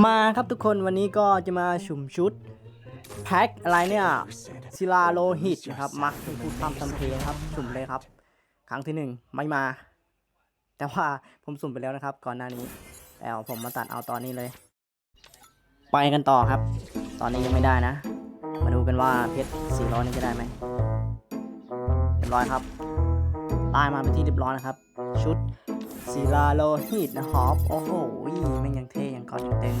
มาครับทุกคนวันนี้ก็จะมาชุมชุด แพ็คอะไรเนี่ยศิลาโลหิตนะครับมาคุณพูดตามทำเพลงครับสุ่มเลยครับ ครั้งที่หนึ่งไม่มา แต่ว่าผมสุ่มไปแล้วนะครับ ก่อนหน้านี้แล้วผมมาตัดเอาตอนนี้เลย ไปกันต่อครับ ตอนนี้ยังไม่ได้นะ มาดูกันว่าเพชรสี่ร้อยนี้จะได้ไหมเรียบร้อยครับได้มาเป็นที่เรียบร้อยนะครับ ชุดศิลาโลหิตนะครับโอ้โหแม่งยังเท่ ยังกอตึง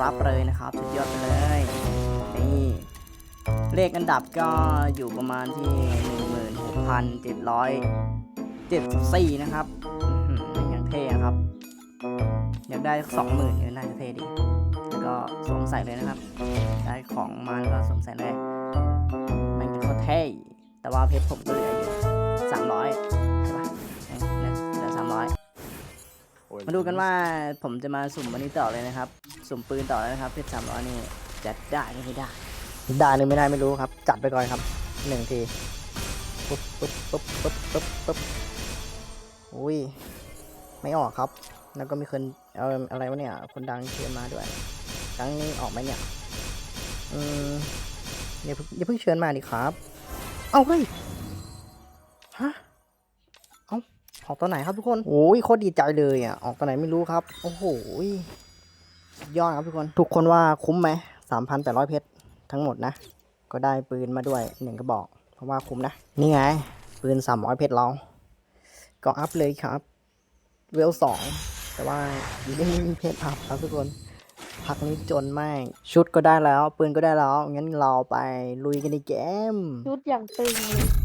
รับเลยนะครับสุดยอดไปเลยนี่เลขอันดับก็อยู่ประมาณที่ 16,774 นะครับอื้อหือยังเท่อะครับ อยากได้สองหมื่นเนี่ยน่าจะเท่ดีแล้วก็สวมใส่เลยนะครับ ได้ของมาแล้วก็สวมใส่เลยมันก็เท่แต่ว่าเพชรผมก็เหลืออยู่สามร้อยใช่ปะเออเนี่เหลือสา มาดูกันว่าผมจะมาสุ่มวันนี้ต่อเลยนะครับ สุ่มปืนต่อเลยนะครับเพชรสามร้อยนี่จะได้หรือไม่ได้ได้หรือไม่ได้ไม่รู้ครับ จัดไปก่อนครับหนึ่งทีปุ๊บปุ๊บปุ๊บปุ๊บปุ๊บปุ๊บอุ้ยไม่ออกครับ แล้วก็มีคนเอาอะไรวะเนี่ยคนดังเชิญมาด้วยครั้งนี้ออกไหมเนี่ยอืมอย่าเพิ่งอย่าเพิ่งเชิญมาดิครับ เอาเฮ้ยฮะ อาออกตอนไหนครับทุกคนโอ้ยโคตรดีใจเลยอะ ออกตอนไหนไม่รู้ครับ โอ้โหสุดยอดครับทุกคน ทุกคนว่าคุ้มไหมสามพันแปดร้อยเพชรทั้งหมดนะ ก็ได้ปืนมาด้วยหนึ่งกระบอก เพราะว่าคุ้มนะ นี่ไง ปืนสามร้อยเพชรเรา ก็อัพเลยครับ เวลสองแต่ว่ายังไม่มีเพชรอัพครับทุกคนพักนี้จนมาก ชุดก็ได้แล้ว ปืนก็ได้แล้ว งั้นเราไปลุยกันในเกม ชุดอย่างตึงเลย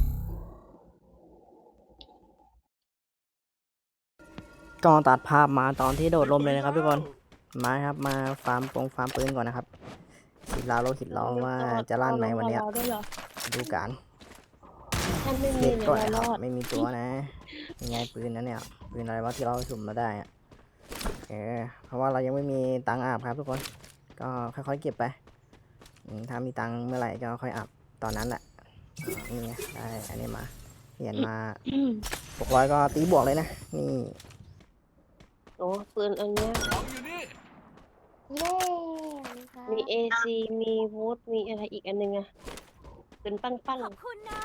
ก็ตัดภาพมาตอนที่โดดลมเลยนะครับทุกคนมาครับมาฟาร์มปงฟาร์มปืนก่อนนะครับสิลาโลหิตเราว่าจะลั่นไหมวันเนี้ยดูกันท่านไม่มีเด็กเนี่ยก่อนเรานะครับอดไม่มีตัวนะยังไงปืนนั้นเนี่ยปืนอะไรวะที่เราสุ่มมาได้อะเออเพราะว่าเรายังไม่มีตังอาบครับทุกคน ก็ค่อยๆเก็บไปถ้ามีตังเมื่อไหร่ก็ค่อยอาบตอนนั้นแหละนี่ไงได้อันนี้มาเหรียญมาหกร้อยก็ตีบวกเลยนะนี่ โอ้ปืนอันเนี้ยเย้มี AC มีวูดมีอะไรอีกอันนึงอะปืนปั้นปั้นขอบคุณนะ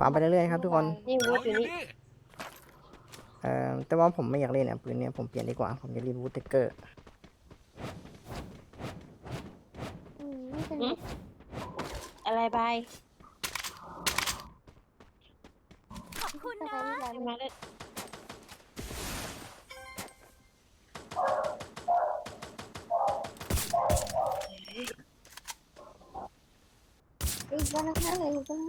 ฟาร์มไปเรื่อยๆครับทุกคน นี่วูดอยู่นี่เอ่อแต่ว่าผมไม่อยากเล่นอะปืนเนี้ยผมเปลี่ยนดีกว่า ผมจะรีบูทเทคเกอร์อืมนี่เป็นอะไรบายขอบคุณนะ มาเลย อีกวันนะคะเลยอีกวัน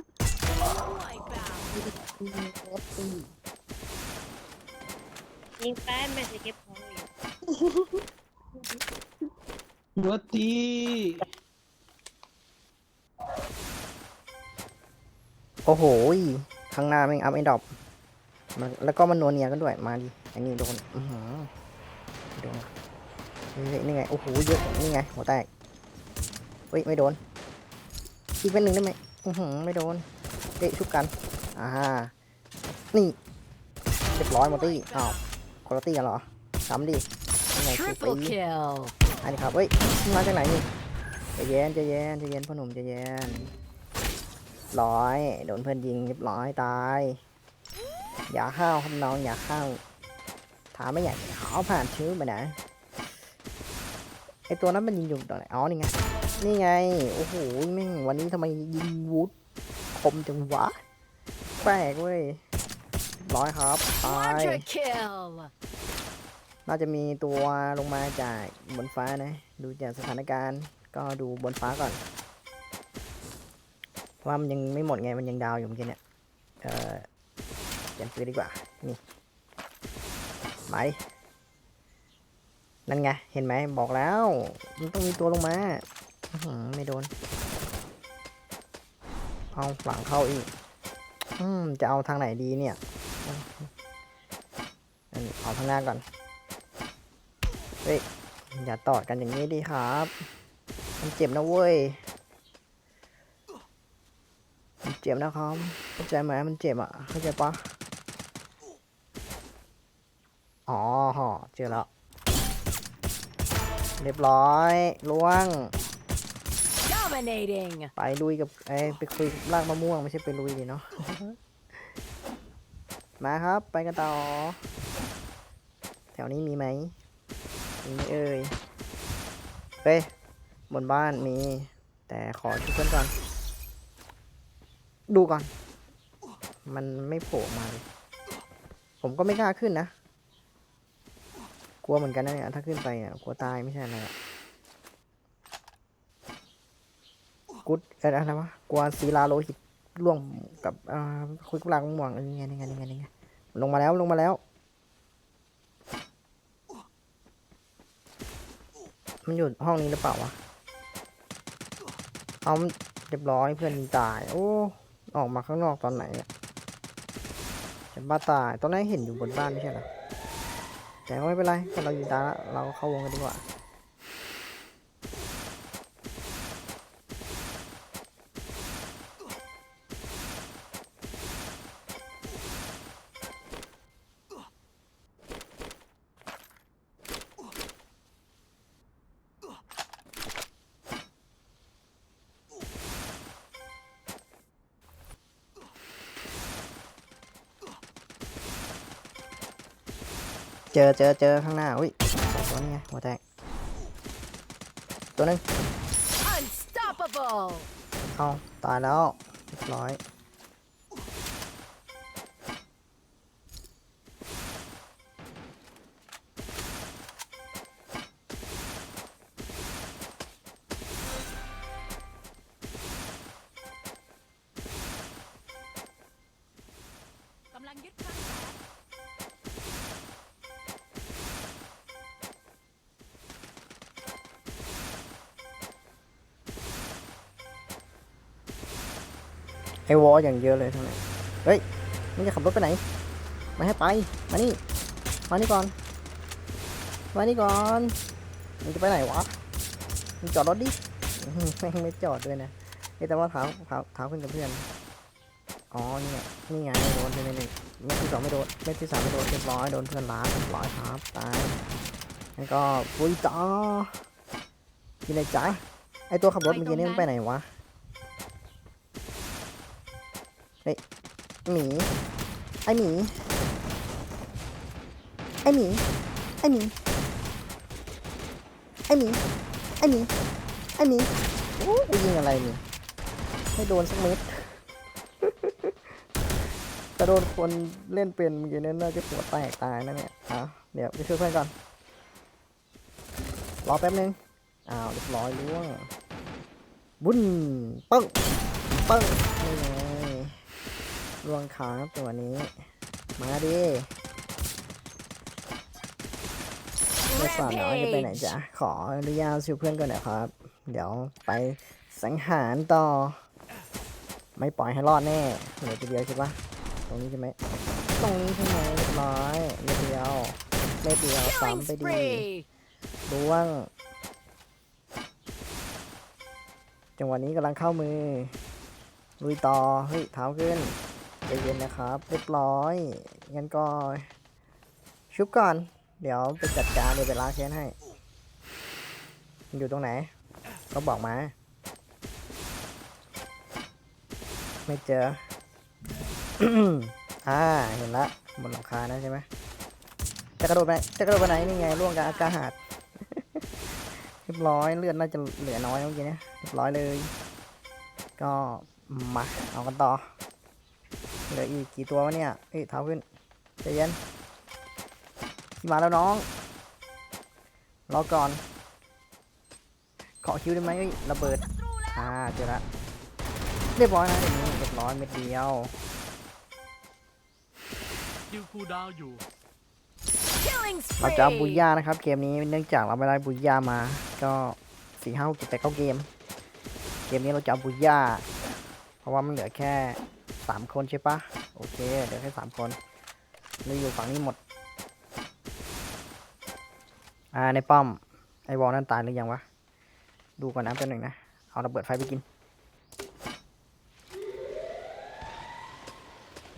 ยิงแป้นแม่จะเก็บของอยู่วัดดีโอ้โหข้างหน้าแม่งอัพไอ้ดอปมันแล้วก็มันนัวเนียกันด้วย มาดิอ้นี่โดน อือหือโดนนี่นี่ไง โอ้โห เยอะ นี่ไง หัวแตก เฮ้ยไม่โดน อีกเป็นหนึ่งได้ไหมอือหือไม่โดนเตะชุบกัน อ่า นี่ เรียบร้อยหมดตี้อ้าวคุณตี้กันเหรอซ้ำดิยังไงคือไป Triple kill. อันนี้ครับ เฮ้ย มาจากไหนนี่ใจเย็นใจเย็นใจเย็นพ่อหนุ่มใจเย็นร้อยโดนเพื่อนยิงเรียบร้อยตาย อย่าห้าวครับน้องอย่าห้าวถามไม่อยากขอผ่านชื่อมานะ ไอตัวนั้นมันยิงอยู่ตอนไหนอ๋อนี่ไง นี่ไง โอ้โหแม่งวันนี้ทำไมยิงวูดคมจังวะ แปลกเว้ยเรียบร้อยครับตาย Quadra kill. น่าจะมีตัวลงมาจากบนฟ้านะ ดูจากสถานการณ์ ก็ดูบนฟ้าก่อนเพราะว่ามันยังไม่หมดไงมันยังดาวอยู่เมื่อกี้เนี่ย เออเปลี่ยนปืนดีกว่า นี่ ไป นั่นไง เห็นไหมบอกแล้ว มันต้องมีตัวลงมาไม่โดน เอาหลังเข้าอีกอืมจะเอาทางไหนดีเนี่ยอันนี้เอาทางหน้าก่อน เฮ้ย อย่าตอดกันอย่างนี้ดิครับ มันเจ็บนะเว้ย มันเจ็บนะครับเข้าใจไหมมันเจ็บอะ เข้าใจปะอ๋อหอเจอแล้ว เรียบร้อยล่วง Dominating. ไปลุยกับไอ้ไปคุยกับรากมะม่วงไม่ใช่ไปลุยดิเนาะมาครับไปกันต่อ แถวนี้มีไหมมีไหมเอ่ยเฮ้ยบนบ้านมี แต่ขอชุดเพื่อนก่อน ดูก่อน มันไม่โผล่มาเลยผมก็ไม่กล้าขึ้นนะ กลัวเหมือนกันนะเนี่ยถ้าขึ้นไปอะกลัวตายไม่ใช่อะไรอะกุดอะไรวะกลัวศิลาโลหิตร่วงกับอ่าคุยกุลางม่วงเออนี่ไงนี่ไงนี่ไงนี่ไงลงมาแล้วลงมาแล้ว มันอยู่ห้องนี้หรือเปล่าวะเอาเรียบร้อยเพื่อนยิงตาย โอ้ออกมาข้างนอกตอนไหนเนี่ยจะบ้าตายตอนแรกเห็นอยู่บนบ้านไม่ใช่หรอ แต่ก็ไม่เป็นไรถ้าเรายิงตาเราเข้าวงกันดีกว่า เจอเจอเจอข้างหน้าอุ้ยตัวนี้ไงหัวแตกตัวหนึง Unstoppable. เอาตายแล้วเรียบร้อย ไอวอลอย่างเยอะเลยทั้งนั้นเฮ้ยมึงจะขับรถไปไหนมาให้ไป มานี่ มานี่ก่อน มานี่ก่อนมึงจะไปไหนวะมึงจอดรถดิแม่งไม่จอดด้วยนะแต่ว่าเท้าเท้าเท้าขึ้นกับเพื่อน อ๋อนี่ไงนี่ไงโดนไปหนึ่งเม็ดที่สองไม่โดนเม็ดที่สามไม่โดนเรียบร้อยโดนเพื่อนล้าเรียบร้อยครับตายแล้วก็ปุยต่อกินอะไรจ๊ะไอตัวขับรถเมื่อกี้นี่มันไปไหนวะ หมี ไอหมี ไอหมี ไอหมี ไอหมี ไอหมี ไอหมีโอ้กูยิงอะไรนี่ยไม่โดนสักเม็ดแต่โดนคนเล่นเป็นเมื่อกี้เนี่ยน่าจะหัวแตกตายนะเนี่ยอะเดี๋ยวไปช่วยเพื่อนก่อน รอแป๊บนึง อ้าวเรียบร้อยล่วงบุ้นปึ้งปึ้งนี่ไง ลวงขาครับตัวนี้ มาดิไม่สอนน้อยจะไปไหนจ๊ะขออนุญาตชิวเพื่อนก่อนนะครับ เดี๋ยวไปสังหารต่อ ไม่ปล่อยให้รอดแน่เหลือตัวเดียวใช่ปะตรงนี้ใช่ไหมตรงนี้ใช่ไหมเรียบร้อยเม็ดเดียวเม็ดเดียว Killing ซ้ำไปดี spree. ล่วง จังหวะนี้กำลังเข้ามือลุยต่อ เฮ้ยเท้าขึ้น ใจเย็นนะครับ เรียบร้อย งั้นก็ ชุบก่อน เดี๋ยวไปจัดการเดี๋ยวไปล้างแค้นให้ อยู่ตรงไหน ก็บอกมา ไม่เจอ อ่า เห็นละบนหลังคานะใช่ไหมจะกระโดดไปจะกระโดดไปไหนนี่ไงร่วงกับอากาศเรียบร้อยเลือดน่าจะเหลือน้อยเมื่อกี้เนี่ยเรียบร้อยเลย ก็มาเอากันต่อ เหลืออีกกี่ตัววะเนี่ยเอ้ยเท้าขึ้นใจเย็นขี่มาแล้วน้อง รอก่อน ขอคิวได้ไหมเอ้ยระเบิด อ่าเจอละเรียบร้อยนะเดี๋ยวนี้เรียบร้อยเม็ดเดียวคิวคูลดาวน์อยู่ Killing เราจะเอาบุญ spree. ญานะครับ เกมนี้เนื่องจากเราไม่ได้บุญญามา ก็สี่ห้าหกเจ็ดแปดเก้าเกม เกมนี้เราจะเอาบุญญาเพราะว่ามันเหลือแค่ สามคนใช่ปะโอเคเหลือแค่สามคนเราอยู่ฝั่งนี้หมด อ่าในป้อม ไอวอลนั่นตายหรือยังวะ ดูก่อนนะเป็นหนึ่งนะ เอาระเบิดไฟไปกิน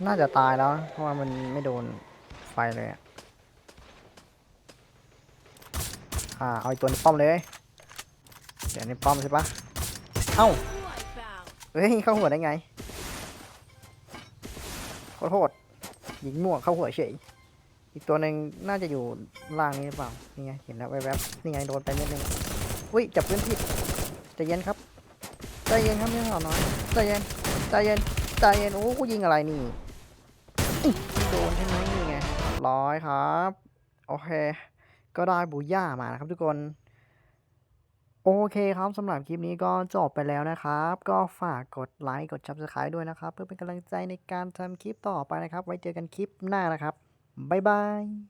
น่าจะตายแล้ว เพราะว่ามันไม่โดนไฟเลยอะอ่าเอาอีกตัวในป้อมเลย เดี๋ยวในป้อมใช่ปะเอ้า เฮ้ย เข้าหัวได้ไง โทษยิงมั่วเข้าหัวเฉย อีกตัวหนึ่งน่าจะอยู่ล่างนี้หรือเปล่า นี่ไง เห็นแล้วแวบๆนี่ไงโดนไปนิดนึง อุ้ย จับพื้นผิดใจเย็นครับ ใจเย็นครับไม่สาวน้อย ใจเย็น ใจเย็น ใจเย็น โอ้กูยิงอะไรนี่ โดนใช่ไหมนี่ไงร้อยครับ โอเค ก็ได้บูย่ามานะครับทุกคน โอเคครับสำหรับคลิปนี้ก็จบไปแล้วนะครับ ก็ฝากกดไลค์กด subscribe ด้วยนะครับ เพื่อเป็นกำลังใจในการทำคลิปต่อไปนะครับ ไว้เจอกันคลิปหน้านะครับ บ๊ายบาย